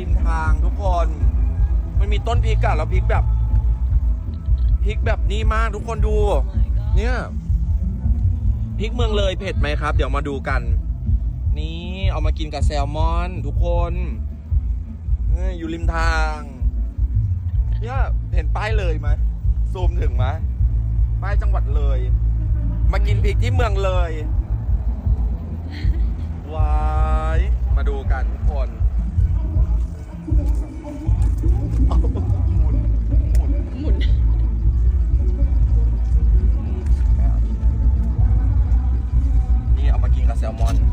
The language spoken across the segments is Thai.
ริมทางทุกคน มันมีต้นพริกอะแล้วพริกแบบพริกแบบนี้มากทุกคนดู เนี่ยพริกเมืองเลยเผ็ดไหมครับ เดี๋ยวมาดูกัน นี่เอามากินกับแซลมอน ทุกคนอยู่ริมทาง เนี่ยเห็นป้ายเลยไหมซูมถึงไหมป้ายจังหวัดเลย มากินพริกที่เมืองเลยวาย มาดูกันทุกคน แซลมอน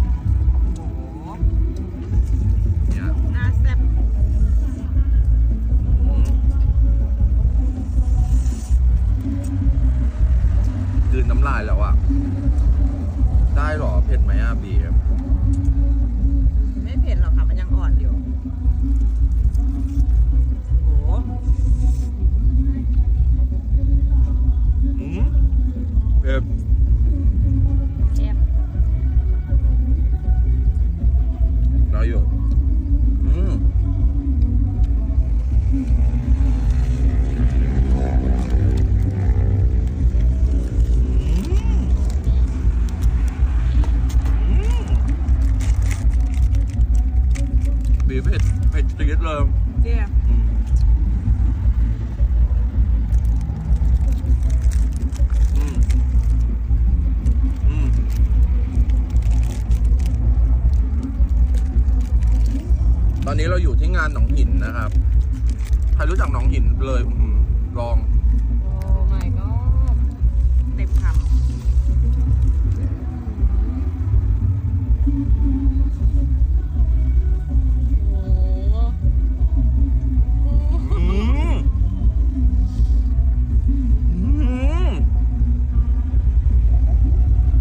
เผ็ดจี๊ดเลยเจี๊ยบอืมอืมอืมตอนนี้เราอยู่ที่งานหนองหินนะครับ ใครรู้จักหนองหินเลยอื้อหือลอง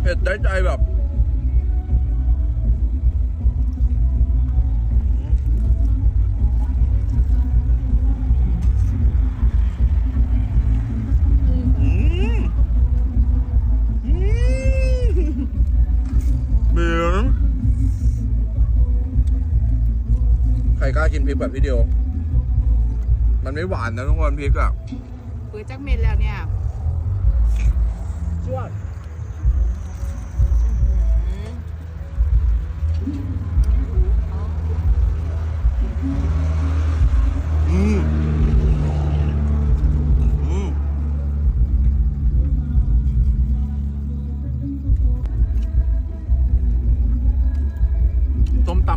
เผ็ดได้ใจแบบเหมือนใครกล้ากินพริกแบบพี่เดียว มันไม่หวานนะทุกคนพริกอะปื้อจักเม็ดแล้วเนี่ย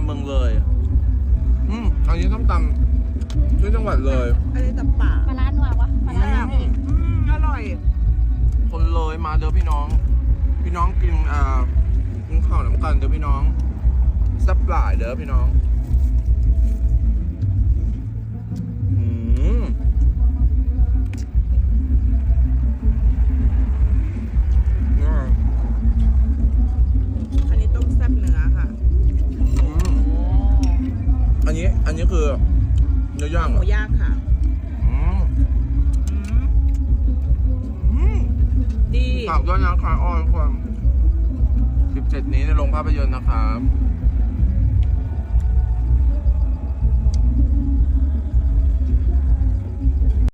มตำเมืองเลยอืมอันนี้ต้มตำที่จังหวัดเลยอะไรตับป่าปลาร้านัววะปลาร้าแซ่บอืมอร่อย คนเลยมาเด้อพี่น้อง พี่น้องกินอ่ากินข้าวน้ำกันเด้อพี่น้องแซับหลายเด้อพี่น้อง อันนี้อันนี้คือเนื้อย่างหเหรมูอย่างค่ะอืมอืมอืมดี ฝากด้วยนะคะอ้อนความ17 นี้ในโรงภาพยนตร์นะครับ